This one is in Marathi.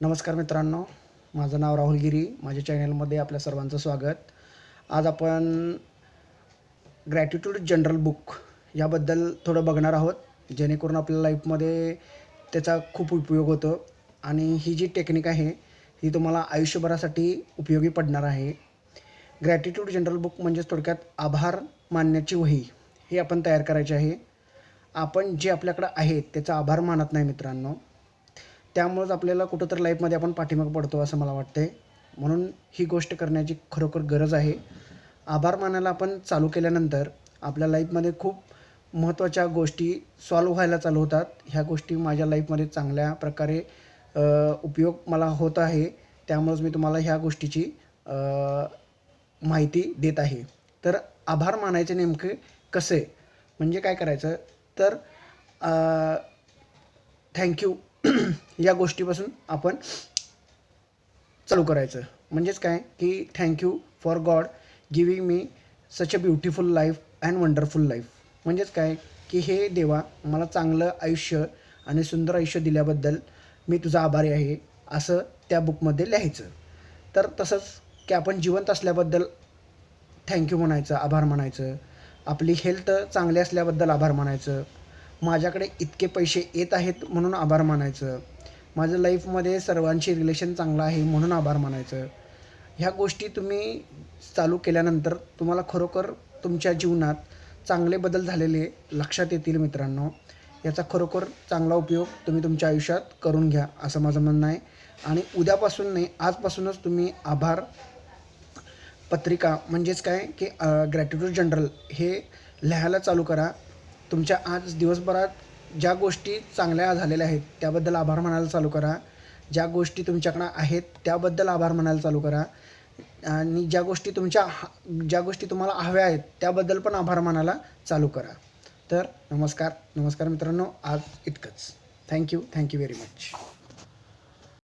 नमस्कार मित्रांनो माझं नाव राहुल गिरी माझ्या चॅनलमध्ये आपल्या सर्वांचं स्वागत. आज आपण ग्रॅटिट्यूड जनरल बुक याबद्दल थोडं बघणार आहोत जेणेकरून आपल्या लाईफमध्ये त्याचा खूप उपयोग होतो. आणि ही जी टेक्निक आहे ही तुम्हाला आयुष्यभरासाठी उपयोगी पडणार आहे. ग्रॅटिट्यूड जनरल बुक म्हणजेच थोडक्यात आभार मानण्याची वही ही आपण तयार करायची आहे. आपण जे आपल्याकडं आहे त्याचा आभार मानत नाही मित्रांनो. त्यामुळंच आपल्याला कुठंतरी लाईफमध्ये आपण पाठीमाग पडतो असं मला वाटते म्हणून ही गोष्ट करण्याची खरोखर गरज आहे. आभार मानायला आपण चालू केल्यानंतर आपल्या लाईफमध्ये खूप महत्त्वाच्या गोष्टी सॉल्व व्हायला चालू होतात. ह्या गोष्टी माझ्या लाईफमध्ये चांगल्या प्रकारे उपयोग मला होत आहे. त्यामुळंच मी तुम्हाला ह्या गोष्टीची माहिती देत आहे. तर आभार मानायचे नेमके कसे? म्हणजे काय करायचं? तर थँक्यू या गोष्टीपासून आपण चालू करायचं. म्हणजेच काय? की thank you for God giving me such a beautiful life and wonderful life म्हणजेच काय? की हे देवा मला चांगलं आयुष्य आणि सुंदर आयुष्य दिल्याबद्दल मी तुझा आभारी आहे असं त्या बुकमध्ये लिहायचं. तर तसंच की आपण जिवंत असल्याबद्दल थँक्यू म्हणायचं आभार म्हणायचं. आपली हेल्थ चांगली असल्याबद्दल आभार मानायचं माझ्याकडे इतके पैसे येत आहेत म्हणून आभार मानायचं. माझं लाईफमध्ये सर्वांशी रिलेशन चांगलं आहे म्हणून आभार मानायचं. ह्या गोष्टी तुम्ही चालू केल्यानंतर तुम्हाला खरोखर तुमच्या जीवनात चांगले बदल झालेले लक्षात येतील मित्रांनो. याचा खरोखर चांगला उपयोग तुम्ही तुमच्या आयुष्यात करून घ्या असं माझं म्हणणं आहे. आणि उद्यापासून नाही आजपासूनच तुम्ही आभार पत्रिका म्हणजेच काय की ग्रॅटिट्यूड जनरल हे लिहायला चालू करा. तुमच्या आज दिवसभरात ज्या गोष्टी चांगल्या झालेल्या आहेत त्याबद्दल आभार मानायला चालू करा. ज्या गोष्टी तुमच्याकडं आहेत त्याबद्दल आभार मानायला चालू करा. आणि ज्या गोष्टी तुमच्या हा- ज्या गोष्टी तुम्हाला हव्या आहेत त्याबद्दल पण आभार मानायला चालू करा. तर नमस्कार नमस्कार मित्रांनो आज इतकंच. Thank you thank you very much